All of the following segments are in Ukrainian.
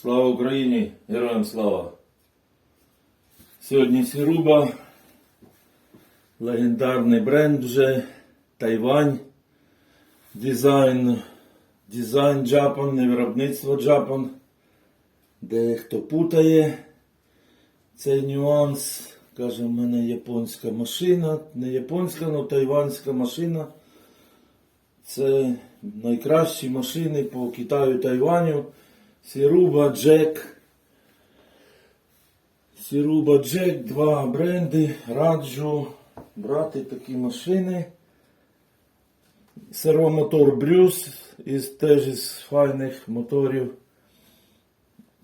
Слава Україні! Героям слава! Сьогодні Сіруба, легендарний бренд вже, Тайвань, дизайн, дизайн Джапан, не виробництво Джапан. Дехто путає цей нюанс. Каже, в мене японська машина, не японська, але тайванська машина. Це найкращі машини по Китаю Тайваню. Сіруба, Джек. Сіруба, Джек, два бренди. Раджу брати такі машини. Сервомотор Брюс із теж із файних моторів.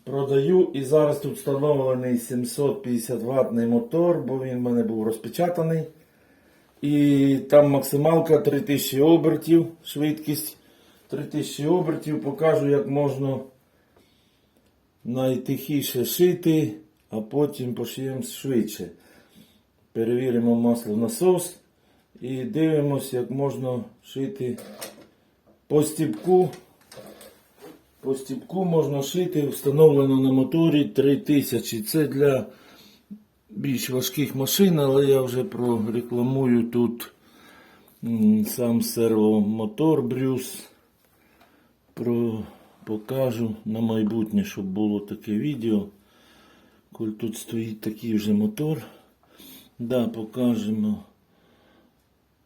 Продаю і зараз тут встановлений 750 ватний мотор, бо він в мене був розпечатаний. І там максималка 3000 обертів, швидкість 3000 обертів. Покажу, як можна найтихіше шити, а потім пошиємо швидше. Перевіримо масло насос і дивимося, як можна шити по стіпку. По стіпку можна шити, встановлено на моторі 3000. Це для більш важких машин, але я вже прорекламую тут сам сервомотор Брюс. Про, покажу на майбутнє, щоб було таке відео. Коль тут стоїть такий вже мотор. Да, покажемо.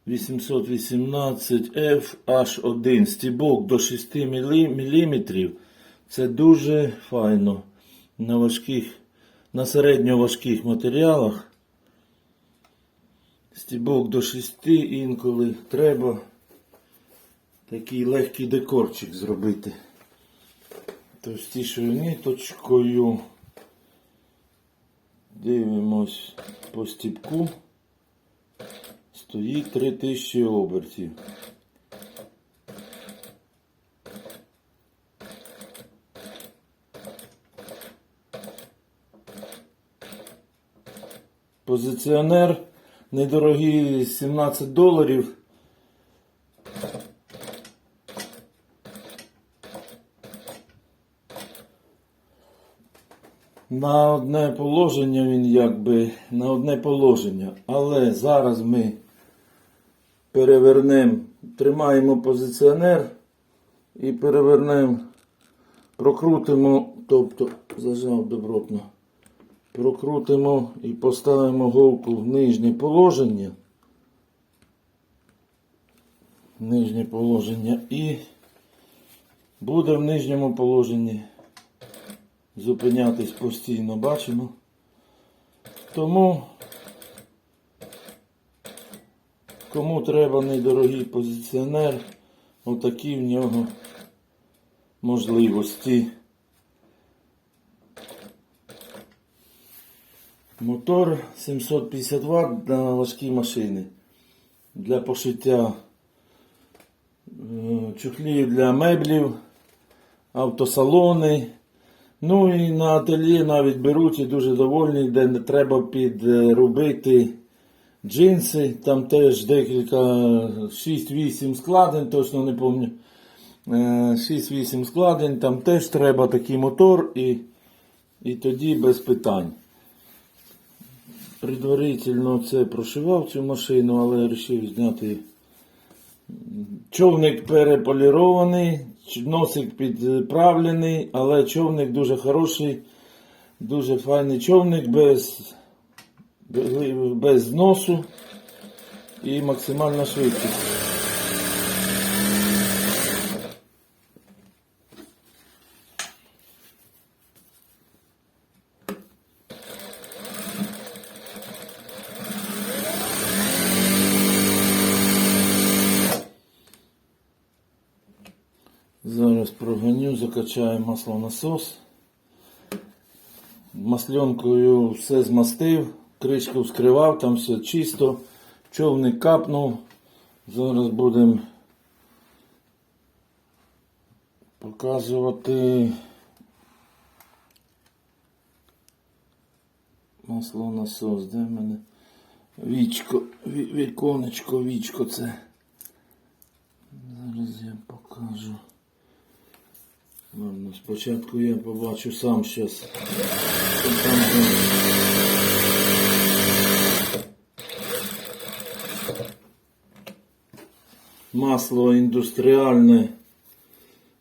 818F-H1 стібок до 6 мм. Це дуже файно на важких, на середньо важких матеріалах. Стібок до 6 інколи треба такий легкий декорчик зробити. Товстішою ниточкою. Дивимось по стібку. Стоїть 3000 обертів. Позиціонер недорогий 17 доларів. На одне положення він якби на одне положення. Але зараз ми перевернемо, тримаємо позиціонер і перевернемо, прокрутимо, тобто зажав добротно, прокрутимо і поставимо голку в нижнє положення. Нижнє положення і буде в нижньому положенні зупинятись постійно, бачимо. Тому, кому треба недорогий позиціонер, отакі в нього можливості. Мотор 750 Вт на важкі машини. Для пошиття е, чухлів для меблів, автосалони. Ну і на ательє навіть беруть і дуже довольні, де не треба підробити джинси. Там теж декілька 6-8 складень, точно не пам'ятаю. 6-8 складень, там теж треба такий мотор і, і тоді без питань. Предварительно це прошивав цю машину, але вирішив зняти. Човник переполірований, носик підправлений, але човник дуже хороший, дуже файний човник без, без, зносу і максимальна швидкість. Зараз проганю, закачаю маслонасос. Масленкою все змастив, кришку вскривав, там все чисто, човник капнув. Зараз будемо показувати маслонасос. Де в мене? Вічко, віконечко, вічко це. Ну, спочатку я побачу сам щас. Масло індустріальне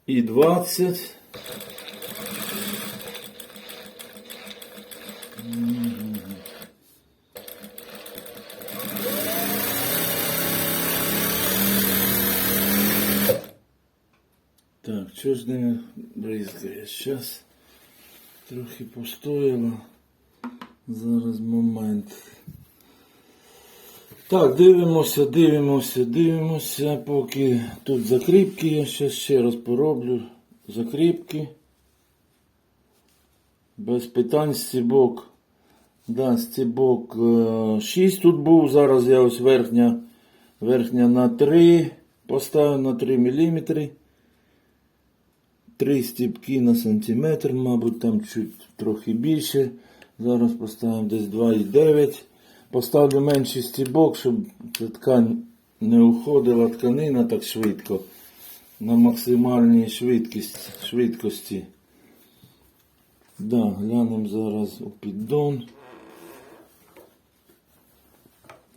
і 20. Що ж не бризкає? Щас трохи постояло. Зараз момент. Так, дивимося, дивимося, дивимося, поки тут закріпки, я ще ще раз пороблю. Закріпки. Без питань стібок. Да, стібок 6 тут був. Зараз я ось верхня, верхня на 3 поставив на 3 мм. Три стібки на сантиметр, мабуть, там чуть трохи більше. Зараз поставимо десь 2,9. Поставлю менший стібок, щоб ця ткань не уходила тканина так швидко. На максимальній швидкості. швидкості. Да, глянемо зараз у піддон.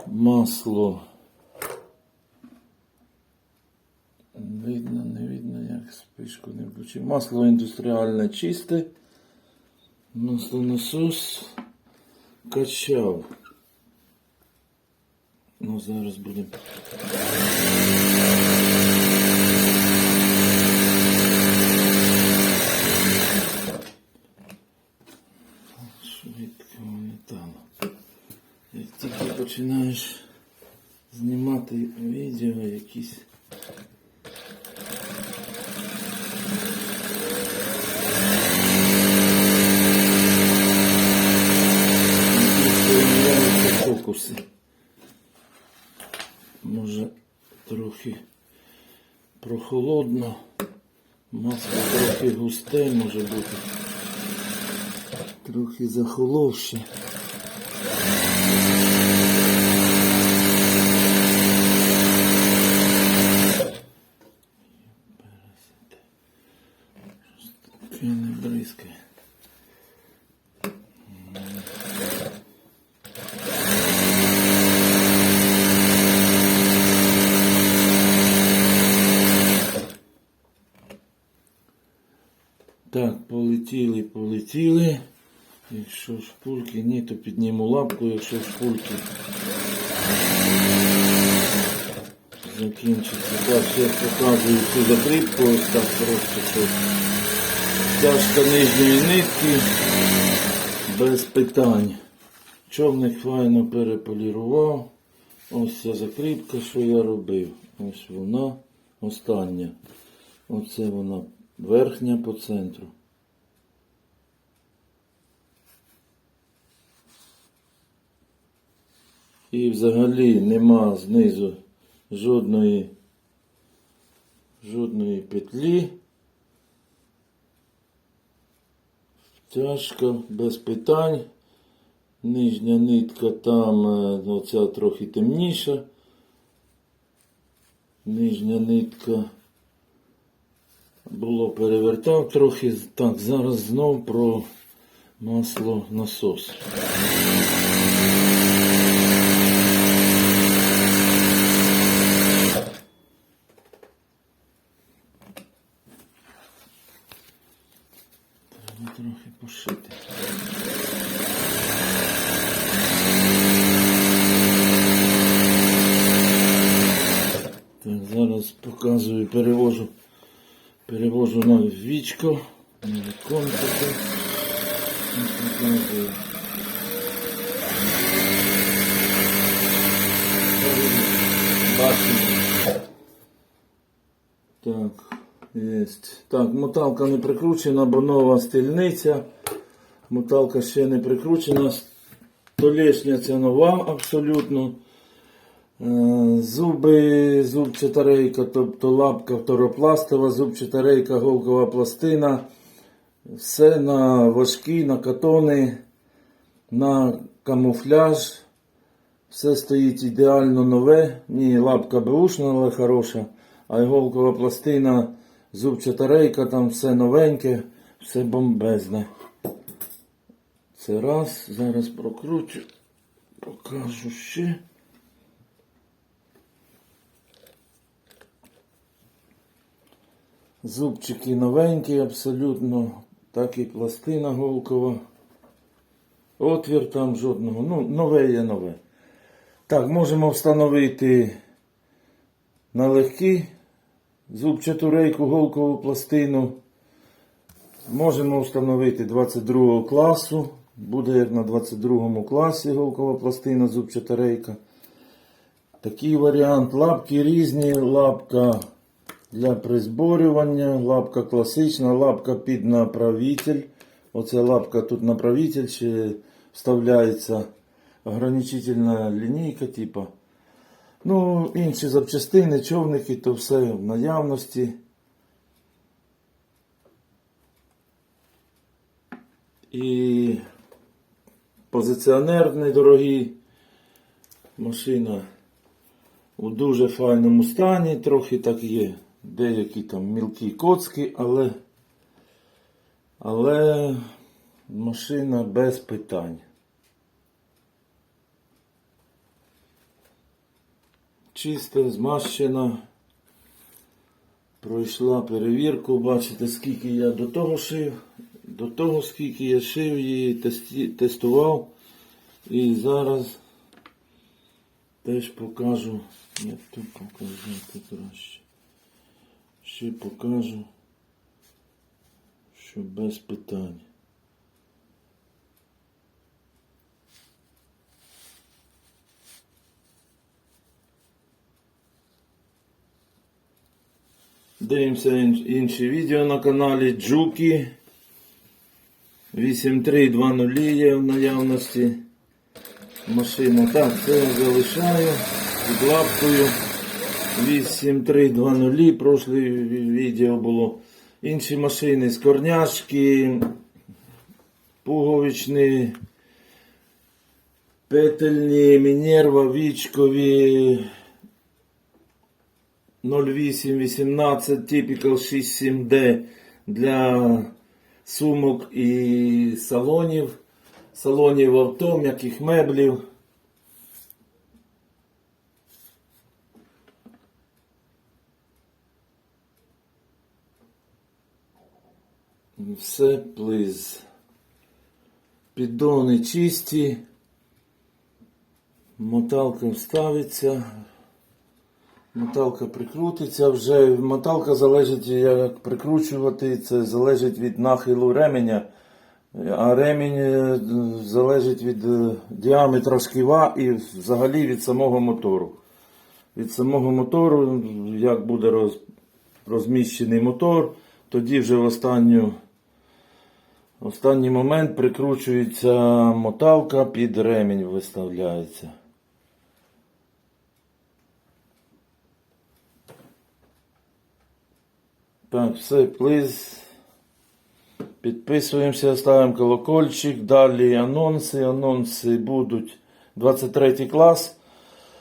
Масло. Видно, не видно, не включив. Масло індустріальне чисте. Маслонасос качав. Ну, зараз будемо. Швидко. Як тільки починаєш знімати відео. Якісь фокуси. Може трохи прохолодно. Масло трохи густе може бути. Трохи захоловше. Таке не бризкає. Так, полетіли, полетіли. Якщо шпульки ні, то підніму лапку, якщо шпульки закінчиться. Так, я показую цю закріпку, ось так просто що тяжка нижньої нитки без питань. Човник файно переполірував. Ось ця закріпка, що я робив. Ось вона остання. Оце вона верхня по центру. І взагалі нема знизу жодної, жодної петлі. Тяжко, без питань. Нижня нитка там е, оця трохи темніша. Нижня нитка було перевертав трохи. Так, зараз знов про масло насос. Треба трохи пошити. Так, зараз показую, перевожу, перевожу на вічко, на віконце. Так, єсть. Так, моталка не прикручена, бо нова стільниця. Моталка ще не прикручена. Столешня ця нова абсолютно. Е, Зуби, зубчата рейка, тобто лапка второпластова, зубчата рейка, голкова пластина. Все на важкі, на катони, на камуфляж. Все стоїть ідеально нове. Ні, лапка беушна, але хороша. А іголкова пластина Зубчата рейка, там все новеньке, все бомбезне. Це раз, зараз прокручу, покажу ще. Зубчики новенькі, абсолютно, так і пластина голкова. Отвір там жодного. Ну, нове є нове. Так, можемо встановити на легкі зубчату рейку голкову пластину. Можемо встановити 22 класу. Буде як на 22 класі голкова пластина зубчата рейка. Такий варіант. Лапки різні, лапка для призборювання, лапка класична, лапка під направитель. Оце лапка тут направитель, ще вставляється ограничительна лінійка, типа. Ну, інші запчастини, човники, то все в наявності. І позиціонер недорогий. Машина у дуже файному стані, трохи так є. Деякі там мілкі коцки, але, але машина без питань. Чиста, змащена. Пройшла перевірку, бачите, скільки я до того шив, до того, скільки я шив її, тестував. І зараз теж покажу, як тут показати краще. Ще покажу, що без питань. Дивимося інші відео на каналі Джуки. 8320 є в наявності. Машина. Так, це залишаю під лапкою. 8320. Прошле ві- відео було. Інші машини з корняшки, пуговичні, петельні, Мінерва, вічкові. 0818 Typical 67D для сумок і салонів, салонів авто, м'яких меблів. Все плиз. Піддони чисті. Моталка вставиться. Моталка прикрутиться вже. Моталка залежить, як прикручувати, це залежить від нахилу ременя. А ремінь е, залежить від е, діаметра шківа і взагалі від самого мотору. Від самого мотору, як буде розміщений мотор, тоді вже в останню, останній момент прикручується моталка під ремінь виставляється. Так, все, плиз. Підписуємося, ставимо колокольчик. Далі анонси. Анонси будуть 23 клас.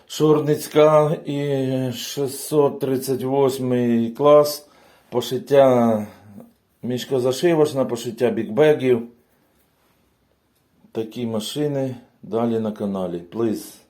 Шорницька і 638 клас. Пошиття мішкозашивочна, пошиття бікбегів. Такі машини далі на каналі. Плиз.